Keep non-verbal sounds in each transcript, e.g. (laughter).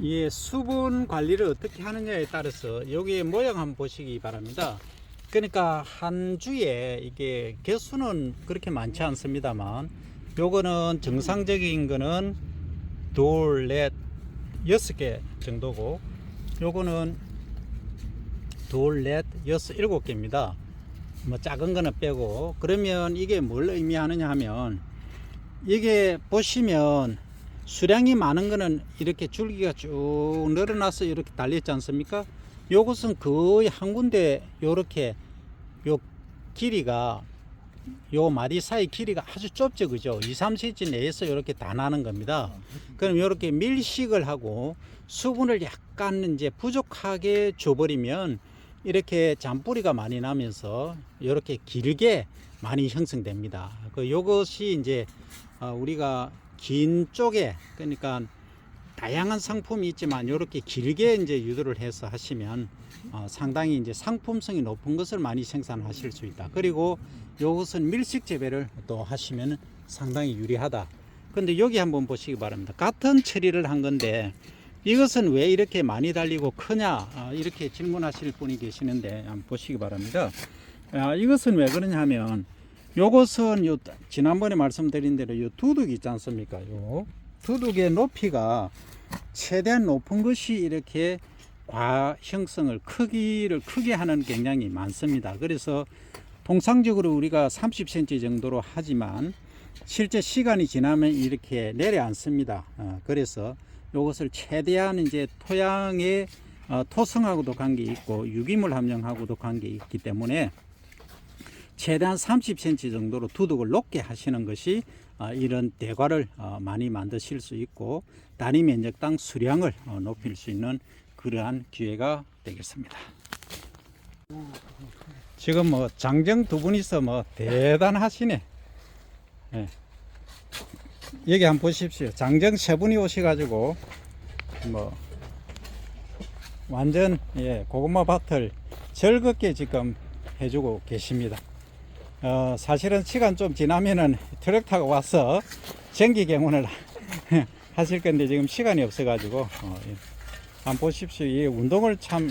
이 수분 관리를 어떻게 하느냐에 따라서 여기 모양 한번 보시기 바랍니다. 그러니까 한 주에 이게 개수는 그렇게 많지 않습니다만 요거는 정상적인 거는 둘, 넷, 여섯 개 정도고 요거는 둘, 넷, 여섯, 일곱 개입니다. 뭐 작은 거는 빼고 그러면 이게 뭘 의미하느냐 하면 이게 보시면 수량이 많은 거는 이렇게 줄기가 쭉 늘어나서 이렇게 달렸지 않습니까? 요것은 거의 한 군데 요렇게 요 길이가 요 마디 사이 길이가 아주 좁죠 그죠? 2, 3cm 내에서 이렇게 다 나는 겁니다. 그럼 이렇게 밀식을 하고 수분을 약간 이제 부족하게 줘버리면 이렇게 잔뿌리가 많이 나면서 이렇게 길게 많이 형성됩니다. 그 요것이 이제 어, 우리가 긴 쪽에 그러니까 다양한 상품이 있지만 이렇게 길게 이제 유도를 해서 하시면 어, 상당히 이제 상품성이 높은 것을 많이 생산하실 수 있다. 그리고 이것은 밀식 재배를 또 하시면 상당히 유리하다. 근데 여기 한번 보시기 바랍니다. 같은 처리를 한 건데 이것은 왜 이렇게 많이 달리고 크냐 아, 이렇게 질문하실 분이 계시는데 한번 보시기 바랍니다. 아, 이것은 왜 그러냐 하면 요것은 요 지난번에 말씀드린 대로 요 두둑 있지 않습니까? 요 두둑의 높이가 최대한 높은 것이 이렇게 과 형성을 크기를 크게 하는 경향이 많습니다. 그래서 통상적으로 우리가 30cm 정도로 하지만 실제 시간이 지나면 이렇게 내려앉습니다. 어, 그래서 이것을 최대한 이제 토양의 어, 토성하고도 관계 있고 유기물 함량하고도 관계 있기 때문에 최대한 30cm 정도로 두둑을 높게 하시는 것이 어, 이런 대과를 어, 많이 만드실 수 있고 단위 면적당 수량을 어, 높일 수 있는 그러한 기회가 되겠습니다. 지금 뭐 장정 두 분이서 뭐 대단하시네. 예. 여기 한번 보십시오. 장정 세 분이 오셔가지고 뭐 완전 예 고구마 밭을 즐겁게 지금 해주고 계십니다. 어, 사실은 시간 좀 지나면은 트럭 타고 와서 전기 개문을 (laughs) 하실 건데 지금 시간이 없어가지고 어, 예. 한번 보십시오. 이 운동을 참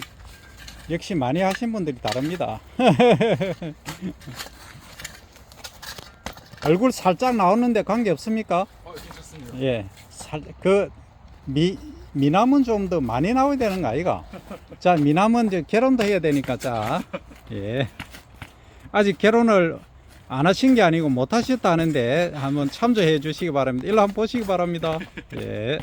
역시 많이 하신 분들이 다릅니다. (laughs) 얼굴 살짝 나오는데 관계 없습니까? 어, 괜찮습니다. 예, 살, 그, 미, 미남은 좀 더 많이 나와야 되는 거 아이가? 자, 미남은 이제 결혼도 해야 되니까, 자, 예. 아직 결혼을 안 하신 게 아니고 못 하셨다는데 한번 참조해 주시기 바랍니다. 일로 한번 보시기 바랍니다. 예.